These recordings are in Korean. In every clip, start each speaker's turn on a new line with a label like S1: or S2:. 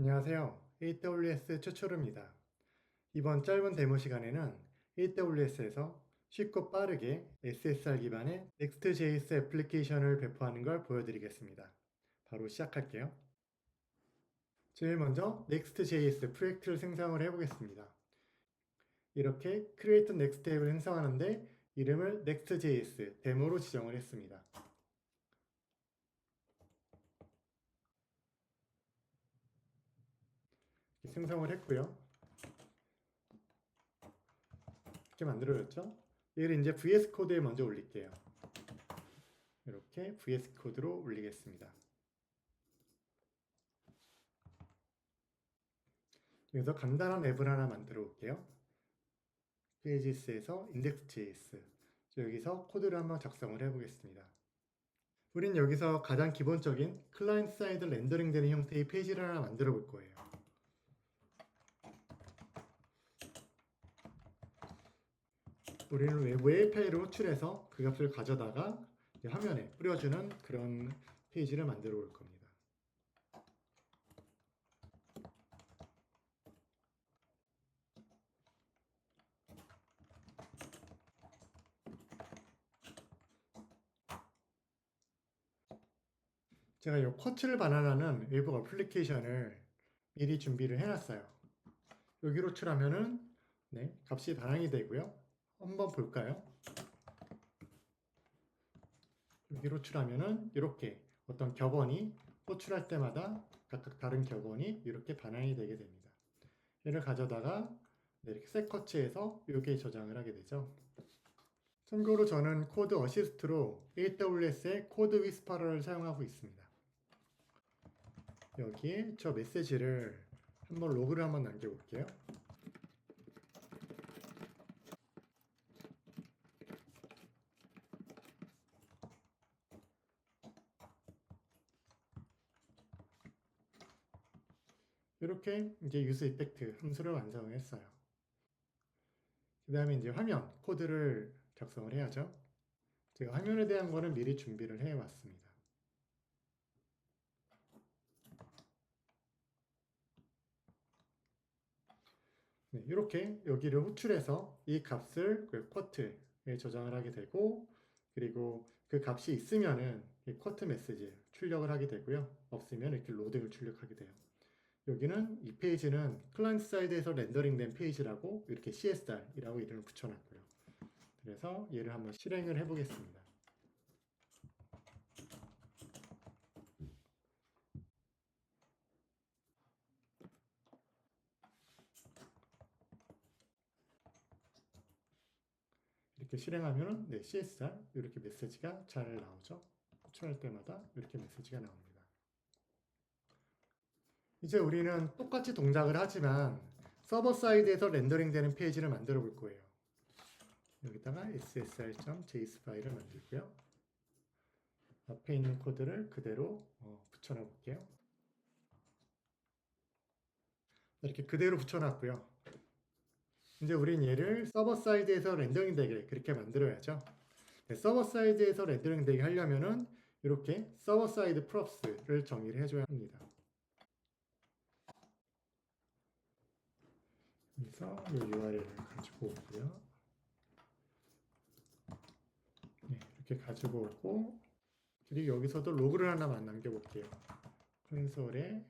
S1: 안녕하세요. AWS 최초루입니다. 이번 짧은 데모 시간에는 AWS에서 쉽고 빠르게 SSR 기반의 Next.js 애플리케이션을 배포하는 걸 보여드리겠습니다. 바로 시작할게요. 제일 먼저 Next.js 프로젝트를 생성을 해보겠습니다. 이렇게 Create Next 앱을 생성하는데 이름을 Next.js 데모로 지정을 했습니다. 이렇게 생성을 했고요. 이렇게 만들어졌죠? 얘를 이제 VS 코드에 먼저 올릴게요. 이렇게 VS 코드로 올리겠습니다. 여기서 간단한 앱을 하나 만들어 볼게요. 페이지스에서 index.js 여기서 코드를 한번 작성을 해보겠습니다. 우린 여기서 가장 기본적인 클라이언트 사이드 렌더링 되는 형태의 페이지를 하나 만들어 볼 거예요. 우리는 API를 호출해서 그 값을 가져다가 화면에 뿌려주는 그런 페이지를 만들어 볼 겁니다. 제가 이 쿼츠를 바나나는 외부 어플리케이션을 미리 준비를 해놨어요. 여기로 호출하면은 네, 값이 반영이 되고요. 한번 볼까요? 여기로 호출하면은 이렇게 어떤 격언이 호출할 때마다 각각 다른 격언이 이렇게 반영이 되게 됩니다. 얘를 가져다가 네, 이렇게 셋커치에서 여기에 저장을 하게 되죠. 참고로 저는 코드 어시스트로 AWS의 코드 위스퍼러를 사용하고 있습니다. 여기에 저 메시지를 한번 로그를 한번 남겨볼게요. 이렇게 이제 유스 이펙트 함수를 완성을 했어요. 그 다음에 이제 화면 코드를 작성을 해야죠. 제가 화면에 대한 거는 미리 준비를 해 왔습니다. 네, 이렇게 여기를 호출해서 이 값을 그 쿼트에 저장을 하게 되고 그리고 그 값이 있으면은 이 쿼트 메시지 출력을 하게 되고요. 없으면 이렇게 로딩을 출력하게 돼요. 여기는 이 페이지는 클라이언트 사이드에서 렌더링된 페이지라고 이렇게 CSR이라고 이름을 붙여놨고요. 그래서 얘를 한번 실행을 해보겠습니다. 이렇게 실행하면은 네, CSR 이렇게 메시지가 잘 나오죠. 호출할 때마다 이렇게 메시지가 나옵니다. 이제 우리는 똑같이 동작을 하지만 서버 사이드에서 렌더링 되는 페이지를 만들어 볼 거예요. 여기다가 ssr.js 파일을 만들고요. 앞에 있는 코드를 그대로 어, 붙여놔 볼게요. 이렇게 그대로 붙여놨고요. 이제 우린 얘를 서버 사이드에서 렌더링 되게 그렇게 만들어야죠. 네, 서버 사이드에서 렌더링 되게 하려면은 이렇게 서버 사이드 프롭스를 정의를 해줘야 합니다. 그래서 이 URL을 가지고 오고요. 네, 이렇게 가지고 오고 그리고 여기서도 로그를 하나만 남겨볼게요. 콘솔에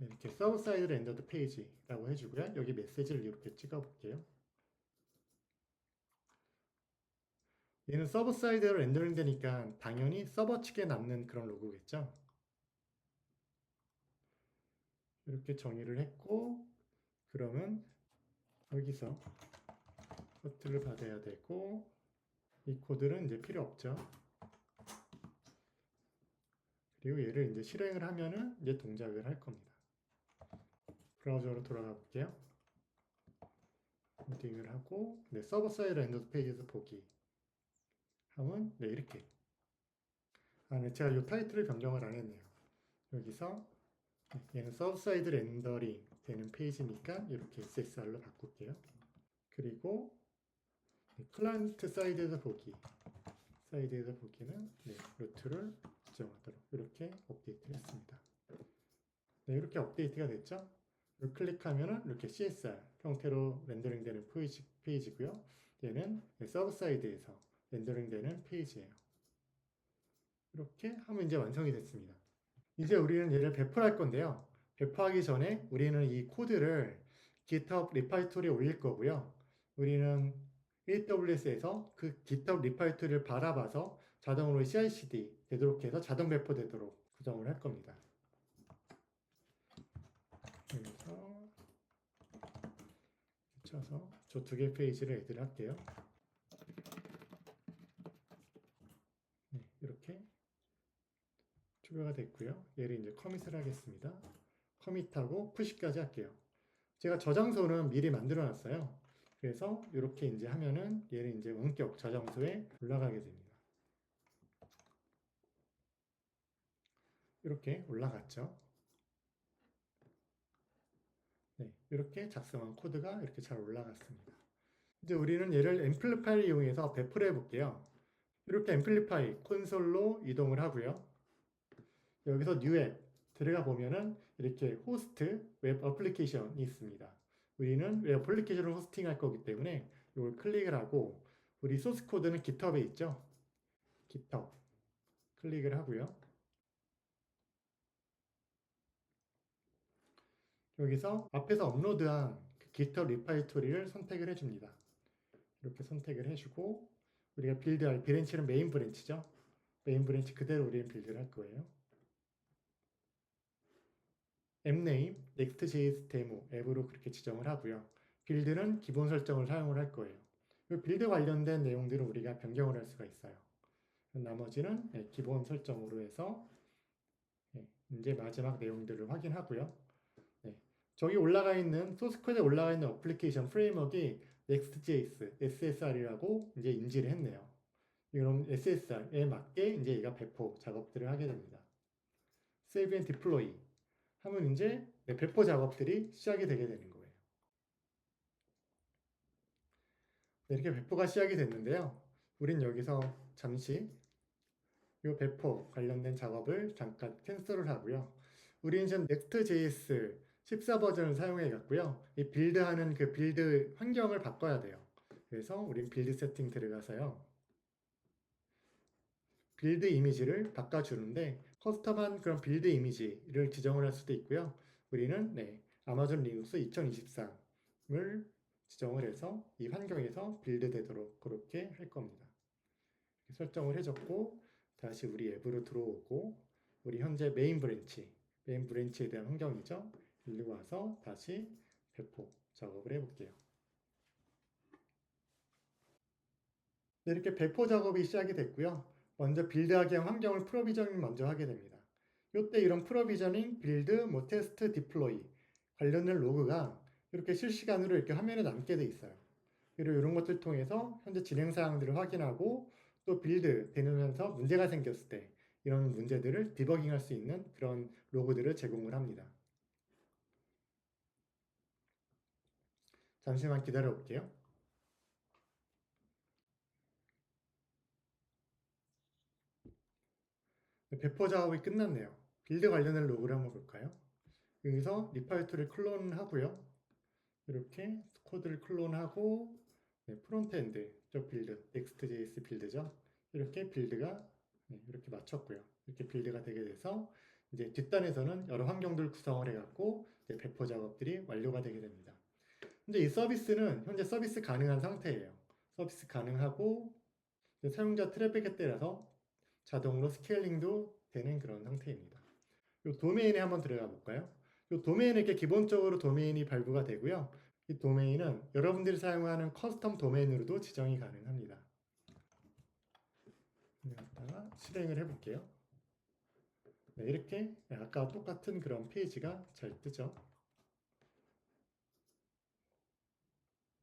S1: 이렇게 서브 사이드 렌더드 페이지라고 해주고요. 여기 메시지를 이렇게 찍어볼게요. 얘는 서버 사이드로 렌더링 되니까 당연히 서버 측에 남는 그런 로그겠죠. 이렇게 정의를 했고 그러면 여기서 커트를 받아야 되고 이 코드는 이제 필요 없죠. 그리고 얘를 이제 실행을 하면은 이제 동작을 할 겁니다. 브라우저로 돌아가 볼게요. 로딩을 하고 네, 서버 사이드 엔더 페이지에서 보기 하면 네, 이렇게 아, 네, 제가 이 타이틀을 변경을 안 했네요. 여기서 얘는 서브 사이드 렌더링 되는 페이지니까 이렇게 SSR로 바꿀게요. 그리고 네, 클라이언트 사이드에서 보기 사이드에서 보기는 네, 루트를 지정하도록 이렇게 업데이트를 했습니다. 네, 이렇게 업데이트가 됐죠? 클릭하면은 이렇게 CSR 형태로 렌더링되는 페이지, 페이지고요. 얘는 서브 사이드에서 렌더링되는 페이지예요. 이렇게 하면 이제 완성이 됐습니다. 이제 우리는 얘를 배포할 건데요. 배포하기 전에 우리는 이 코드를 GitHub 리파이토리에 올릴 거고요. 우리는 AWS에서 그 GitHub 리파이토리를 바라봐서 자동으로 CI/CD 되도록 해서 자동 배포되도록 구성을 할 겁니다. 그래서 붙여서 저 두 개 페이지를 애들 할게요. 네, 이렇게 추가가 됐고요. 얘를 이제 커밋을 하겠습니다. 커밋하고 푸시까지 할게요. 제가 저장소는 미리 만들어 놨어요. 그래서 이렇게 이제 하면은 얘는 이제 원격 저장소에 올라가게 됩니다. 이렇게 올라갔죠. 네, 이렇게 작성한 코드가 이렇게 잘 올라갔습니다. 이제 우리는 얘를 앰플리파이를 이용해서 배포를 해볼게요. 이렇게 앰플리파이 콘솔로 이동을 하고요. 여기서 뉴 앱 들어가 보면은 이렇게 호스트 웹 어플리케이션이 있습니다. 우리는 웹 어플리케이션을 호스팅할 거기 때문에 이걸 클릭을 하고 우리 소스 코드는 GitHub에 있죠. GitHub 클릭을 하고요. 여기서 앞에서 업로드한 그 GitHub 리파이토리를 선택을 해줍니다. 이렇게 선택을 해주고 우리가 빌드할 브랜치는 메인 브랜치죠. 메인 브랜치 그대로 우리는 빌드를 할 거예요. 앱 네임 next.js 데모 앱으로 그렇게 지정을 하고요. 빌드는 기본 설정을 사용을 할 거예요. 이 빌드 관련된 내용들은 우리가 변경을 할 수가 있어요. 나머지는 예, 기본 설정으로 해서 예, 이제 마지막 내용들을 확인하고요. 네, 저기 올라가 있는 소스 코드에 올라가 있는 어플리케이션 프레임워크가 Next.js, SSR이라고 이제 인지를 했네요. 이런 SSR에 맞게 이제 얘가 배포 작업들을 하게 됩니다. Save and Deploy 하면 이제 네, 배포 작업들이 시작이 되게 되는 거예요. 네, 이렇게 배포가 시작이 됐는데요. 우린 여기서 잠시 이 배포 관련된 작업을 잠깐 캔슬을 하고요. 우리는 지금 Next.js 14 버전을 사용해 갔고요. 이 빌드하는 그 빌드 환경을 바꿔야 돼요. 그래서 우린 빌드 세팅 들어가서요. 빌드 이미지를 바꿔주는데 커스텀한 그런 빌드 이미지를 지정을 할 수도 있고요. 우리는 네, 아마존 리눅스 2023을 지정을 해서 이 환경에서 빌드 되도록 그렇게 할 겁니다. 설정을 해줬고 다시 우리 앱으로 들어오고 우리 현재 메인 브랜치 메인 브랜치에 대한 환경이죠. 일로 와서 다시 배포 작업을 해볼게요. 네, 이렇게 배포 작업이 시작이 됐고요. 먼저 빌드하기 위한 환경을 프로비저닝 먼저 하게 됩니다. 이때 이런 프로비저닝, 빌드, 뭐 테스트, 디플로이 관련된 로그가 이렇게 실시간으로 이렇게 화면에 남게 돼 있어요. 그리고 이런 것들 통해서 현재 진행 사항들을 확인하고 또 빌드 되면서 문제가 생겼을 때 이런 문제들을 디버깅할 수 있는 그런 로그들을 제공을 합니다. 잠시만 기다려 볼게요. 배포 작업이 끝났네요. 빌드 관련된 로그를 한번 볼까요? 여기서 리파이토를 클론하고요. 이렇게 코드를 클론하고 네, 프론트엔드 저 빌드 Next.js 빌드죠. 이렇게 빌드가 네, 이렇게 맞췄고요. 이렇게 빌드가 되게 돼서 이제 뒷단에서는 여러 환경들 구성을 해갖고 배포 작업들이 완료가 되게 됩니다. 근데 이 서비스는 현재 서비스 가능한 상태예요. 서비스 가능하고 사용자 트래픽에 따라서 자동으로 스케일링도 되는 그런 상태입니다. 이 도메인에 한번 들어가 볼까요? 이 도메인은 이렇게 기본적으로 도메인이 발부가 되고요. 이 도메인은 여러분들이 사용하는 커스텀 도메인으로도 지정이 가능합니다. 갖다가 실행을 해볼게요. 네, 이렇게 아까 똑같은 그런 페이지가 잘 뜨죠.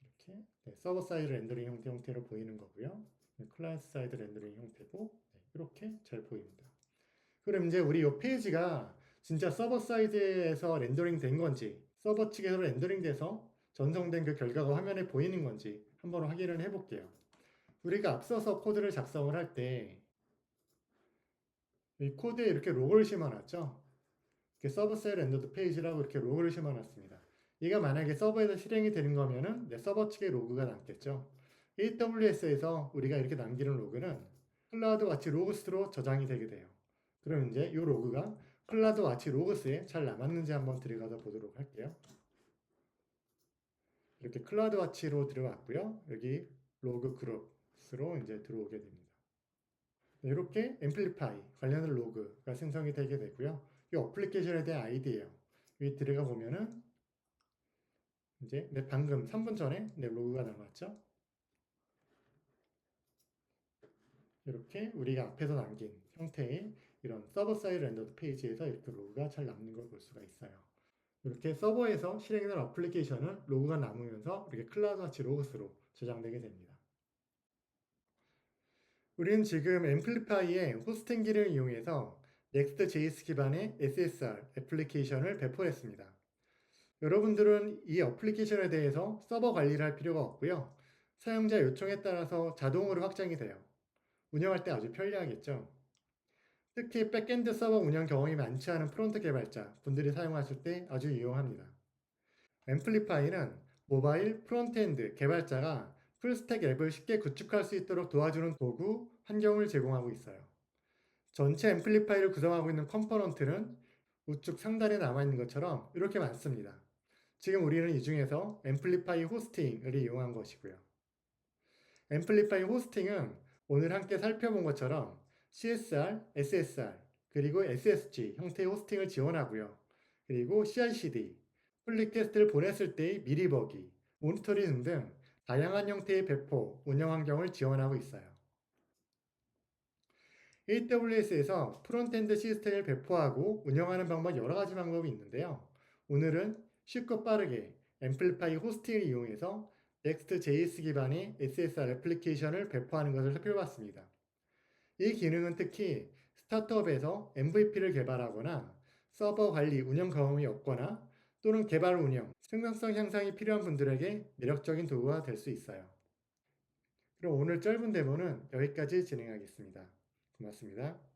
S1: 이렇게 네, 서버 사이드 렌더링 형태 형태로 보이는 거고요. 네, 클라이언트 사이드 렌더링 형태고 네, 이렇게 잘 보입니다. 그럼 이제 우리 이 페이지가 진짜 서버 사이드에서 렌더링 된 건지 서버 측에서 렌더링 돼서 전송된 그 결과가 화면에 보이는 건지 한번 확인을 해볼게요. 우리가 앞서서 코드를 작성을 할 때 이 코드에 이렇게 로고를 심어놨죠. 서버 사이드 렌더드 페이지라고 이렇게 로그를 심어놨습니다. 이가 만약에 서버에서 실행이 되는 거면은 내 서버 측의 로그가 남겠죠. AWS에서 우리가 이렇게 남기는 로그는 클라우드 와치 로그스로 저장이 되게 돼요. 그럼 이제 이 로그가 클라우드 와치 로그스에 잘 남았는지 한번 들어가서 보도록 할게요. 이렇게 클라우드 와치로 들어왔고요. 여기 로그 그룹스로 이제 들어오게 됩니다. 네, 이렇게 앰플리파이 관련된 로그가 생성이 되게 되고요. 이 어플리케이션에 대한 아이디예요. 여기 들어가 보면은 이제 내 방금 3분 전에 내 로그가 남았죠. 이렇게 우리가 앞에서 남긴 형태의 이런 서버 사이드 렌더드 페이지에서 이렇게 로그가 잘 남는 걸 볼 수가 있어요. 이렇게 서버에서 실행된 어플리케이션은 로그가 남으면서 이렇게 클라우드 와치 로그스로 저장되게 됩니다. 우리는 지금 앰플리파이의 호스팅기를 이용해서 Next.js 기반의 SSR 애플리케이션을 배포했습니다. 여러분들은 이 어플리케이션에 대해서 서버 관리를 할 필요가 없고요. 사용자 요청에 따라서 자동으로 확장이 돼요. 운영할 때 아주 편리하겠죠. 특히 백엔드 서버 운영 경험이 많지 않은 프론트 개발자 분들이 사용하실 때 아주 유용합니다. 앰플리파이는 모바일 프론트엔드 개발자가 풀스택 앱을 쉽게 구축할 수 있도록 도와주는 도구 환경을 제공하고 있어요. 전체 앰플리파이를 구성하고 있는 컴포넌트는 우측 상단에 남아있는 것처럼 이렇게 많습니다. 지금 우리는 이 중에서 앰플리파이 호스팅을 이용한 것이고요. 앰플리파이 호스팅은 오늘 함께 살펴본 것처럼 CSR, SSR, 그리고 SSG 형태의 호스팅을 지원하고요. 그리고 CI/CD, 플리 테스트를 보냈을 때의 미리 버기, 모니터링 등 다양한 형태의 배포, 운영 환경을 지원하고 있어요. AWS에서 프론트엔드 시스템을 배포하고 운영하는 방법 여러 가지 방법이 있는데요. 오늘은 쉽고 빠르게 앰플리파이 호스팅을 이용해서 Next.js 기반의 SSR 애플리케이션을 배포하는 것을 살펴봤습니다. 이 기능은 특히 스타트업에서 MVP를 개발하거나 서버 관리 운영 경험이 없거나 또는 개발 운영, 생산성 향상이 필요한 분들에게 매력적인 도구가 될 수 있어요. 그럼 오늘 짧은 데모는 여기까지 진행하겠습니다. 고맙습니다.